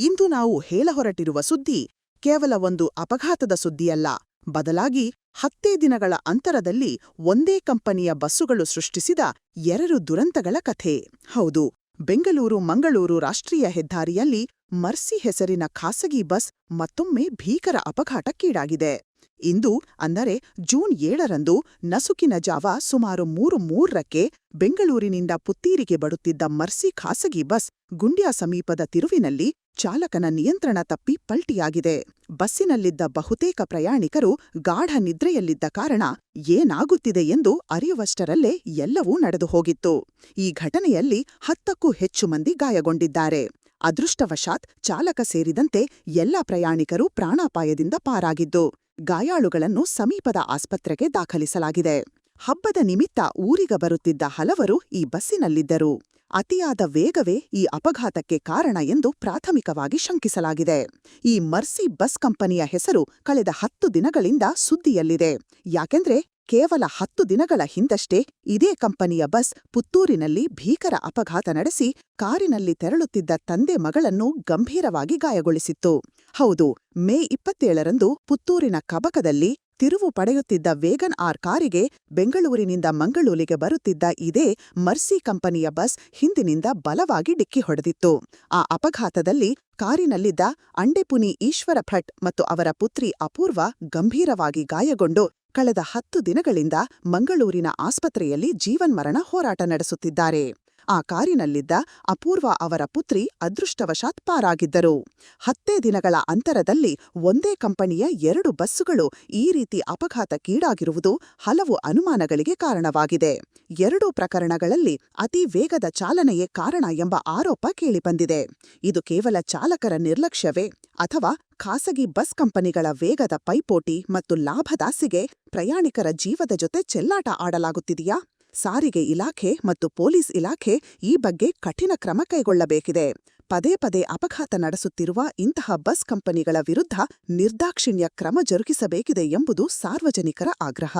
ಇಂದು ನಾವು ಹೇಳಹೊರಟಿರುವ ಸುದ್ದಿ ಕೇವಲ ಒಂದು ಅಪಘಾತದ ಸುದ್ದಿಯಲ್ಲ. ಬದಲಾಗಿ ಹತ್ತೇ ದಿನಗಳ ಅಂತರದಲ್ಲಿ ಒಂದೇ ಕಂಪನಿಯ ಬಸ್ಸುಗಳು ಸೃಷ್ಟಿಸಿದ ಎರಡು ದುರಂತಗಳ ಕಥೆ. ಹೌದು, ಬೆಂಗಳೂರು ಮಂಗಳೂರು ರಾಷ್ಟ್ರೀಯ ಹೆದ್ದಾರಿಯಲ್ಲಿ ಮರ್ಸಿ ಹೆಸರಿನ ಖಾಸಗಿ ಬಸ್ ಮತ್ತೊಮ್ಮೆ ಭೀಕರ ಅಪಘಾತಕ್ಕೀಡಾಗಿದೆ. ಇಂದು ಅಂದರೆ ಜೂನ್ ಏಳರಂದು ನಸುಕಿನ ಜಾವ ಸುಮಾರು ಮೂರು ಮೂರಕ್ಕೆ ಬೆಂಗಳೂರಿನಿಂದ ಪುತ್ತೀರಿಗೆ ಬರುತ್ತಿದ್ದ ಮರ್ಸಿ ಖಾಸಗಿ ಬಸ್ ಗುಂಡ್ಯಾ ಸಮೀಪದ ತಿರುವಿನಲ್ಲಿ ಚಾಲಕನ ನಿಯಂತ್ರಣ ತಪ್ಪಿ ಪಲ್ಟಿಯಾಗಿದೆ. ಬಸ್ಸಿನಲ್ಲಿದ್ದ ಬಹುತೇಕ ಪ್ರಯಾಣಿಕರು ಗಾಢ ನಿದ್ರೆಯಲ್ಲಿದ್ದ ಕಾರಣ ಏನಾಗುತ್ತಿದೆ ಎಂದು ಅರಿಯುವಷ್ಟರಲ್ಲೇ ಎಲ್ಲವೂ ನಡೆದು ಹೋಗಿತ್ತು. ಈ ಘಟನೆಯಲ್ಲಿ ಹತ್ತಕ್ಕೂ ಹೆಚ್ಚು ಮಂದಿ ಗಾಯಗೊಂಡಿದ್ದಾರೆ. ಅದೃಷ್ಟವಶಾತ್ ಚಾಲಕ ಸೇರಿದಂತೆ ಎಲ್ಲ ಪ್ರಯಾಣಿಕರು ಪ್ರಾಣಾಪಾಯದಿಂದ ಪಾರಾಗಿದ್ದು ಗಾಯಾಳುಗಳನ್ನು ಸಮೀಪದ ಆಸ್ಪತ್ರೆಗೆ ದಾಖಲಿಸಲಾಗಿದೆ. ಹಬ್ಬದ ನಿಮಿತ್ತ ಊರಿಗ ಬರುತ್ತಿದ್ದ ಹಲವರು ಈ ಬಸ್ಸಿನಲ್ಲಿದ್ದರು. ಅತಿಯಾದ ವೇಗವೇ ಈ ಅಪಘಾತಕ್ಕೆ ಕಾರಣ ಎಂದು ಪ್ರಾಥಮಿಕವಾಗಿ ಶಂಕಿಸಲಾಗಿದೆ. ಈ ಮರ್ಸಿ ಬಸ್ ಕಂಪನಿಯ ಹೆಸರು ಕಳೆದ ಹತ್ತು ದಿನಗಳಿಂದ ಸುದ್ದಿಯಲ್ಲಿದೆ. ಯಾಕೆಂದ್ರೆ ಕೇವಲ ಹತ್ತು ದಿನಗಳ ಹಿಂದಷ್ಟೇ ಇದೇ ಕಂಪನಿಯ ಬಸ್ ಪುತ್ತೂರಿನಲ್ಲಿ ಭೀಕರ ಅಪಘಾತ ನಡೆಸಿ ಕಾರಿನಲ್ಲಿ ತೆರಳುತ್ತಿದ್ದ ತಂದೆ ಮಗಳನ್ನು ಗಂಭೀರವಾಗಿ ಗಾಯಗೊಳಿಸಿತ್ತು. ಹೌದು, ಮೇ ಇಪ್ಪತ್ತೇಳರಂದು ಪುತ್ತೂರಿನ ಕಬಕದಲ್ಲಿ ತಿರುವು ಪಡೆಯುತ್ತಿದ್ದ ವೇಗನ್ ಆರ್ ಕಾರಿಗೆ ಬೆಂಗಳೂರಿನಿಂದ ಮಂಗಳೂರಿಗೆ ಬರುತ್ತಿದ್ದ ಇದೇ ಮರ್ಸಿ ಕಂಪನಿಯ ಬಸ್ ಹಿಂದಿನಿಂದ ಬಲವಾಗಿ ಡಿಕ್ಕಿ ಹೊಡೆದಿತ್ತು. ಆ ಅಪಘಾತದಲ್ಲಿ ಕಾರಿನಲ್ಲಿದ್ದ ಅಂಡೆಪುನಿ ಈಶ್ವರ ಭಟ್ ಮತ್ತು ಅವರ ಪುತ್ರಿ ಅಪೂರ್ವ ಗಂಭೀರವಾಗಿ ಗಾಯಗೊಂಡು ಕಳೆದ ಹತ್ತು ದಿನಗಳಿಂದ ಮಂಗಳೂರಿನ ಆಸ್ಪತ್ರೆಯಲ್ಲಿ ಜೀವನ್ಮರಣ ಹೋರಾಟ ನಡೆಸುತ್ತಿದ್ದಾರೆ. ಆ ಕಾರಿನಲ್ಲಿದ್ದ ಅಪೂರ್ವ ಅವರ ಪುತ್ರಿ ಅದೃಷ್ಟವಶಾತ್ ಪಾರಾಗಿದ್ದರು. ಹತ್ತೇ ದಿನಗಳ ಅಂತರದಲ್ಲಿ ಒಂದೇ ಕಂಪನಿಯ ಎರಡು ಬಸ್ಸುಗಳು ಈ ರೀತಿ ಅಪಘಾತಕ್ಕೀಡಾಗಿರುವುದು ಹಲವು ಅನುಮಾನಗಳಿಗೆ ಕಾರಣವಾಗಿದೆ. ಎರಡೂ ಪ್ರಕರಣಗಳಲ್ಲಿ ಅತಿ ವೇಗದ ಚಾಲನೆಯೇ ಕಾರಣ ಎಂಬ ಆರೋಪ ಕೇಳಿಬಂದಿದೆ. ಇದು ಕೇವಲ ಚಾಲಕರ ನಿರ್ಲಕ್ಷ್ಯವೇ ಅಥವಾ ಖಾಸಗಿ ಬಸ್ ಕಂಪನಿಗಳ ವೇಗದ ಪೈಪೋಟಿ ಮತ್ತು ಲಾಭದಾಸಿಗೆ ಪ್ರಯಾಣಿಕರ ಜೀವದ ಜೊತೆ ಚೆಲ್ಲಾಟ ಆಡಲಾಗುತ್ತಿದೆಯಾ? ಸಾರಿಗೆ ಇಲಾಖೆ ಮತ್ತು ಪೊಲೀಸ್ ಇಲಾಖೆ ಈ ಬಗ್ಗೆ ಕಠಿಣ ಕ್ರಮ ಕೈಗೊಳ್ಳಬೇಕಿದೆ. ಪದೇ ಪದೇ ಅಪಘಾತ ನಡೆಸುತ್ತಿರುವ ಇಂತಹ ಬಸ್ ಕಂಪನಿಗಳ ವಿರುದ್ಧ ನಿರ್ದಾಕ್ಷಿಣ್ಯ ಕ್ರಮ ಜರುಗಿಸಬೇಕಿದೆ ಎಂಬುದು ಸಾರ್ವಜನಿಕರ ಆಗ್ರಹ.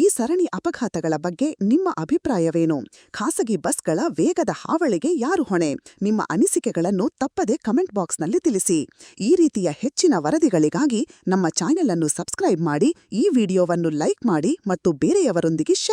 ಈ ಸರಣಿ ಅಪಘಾತಗಳ ಬಗ್ಗೆ ನಿಮ್ಮ ಅಭಿಪ್ರಾಯವೇನು? ಖಾಸಗಿ ಬಸ್ಗಳ ವೇಗದ ಹಾವಳಿಗೆ ಯಾರು ಹೊಣೆ? ನಿಮ್ಮ ಅನಿಸಿಕೆಗಳನ್ನು ತಪ್ಪದೆ ಕಮೆಂಟ್ ಬಾಕ್ಸ್ನಲ್ಲಿ ತಿಳಿಸಿ. ಈ ರೀತಿಯ ಹೆಚ್ಚಿನ ವರದಿಗಳಿಗಾಗಿ ನಮ್ಮ ಚಾನೆಲ್ ಅನ್ನು ಸಬ್ಸ್ಕ್ರೈಬ್ ಮಾಡಿ, ಈ ವಿಡಿಯೋವನ್ನು ಲೈಕ್ ಮಾಡಿ ಮತ್ತು ಬೇರೆಯವರೊಂದಿಗೆ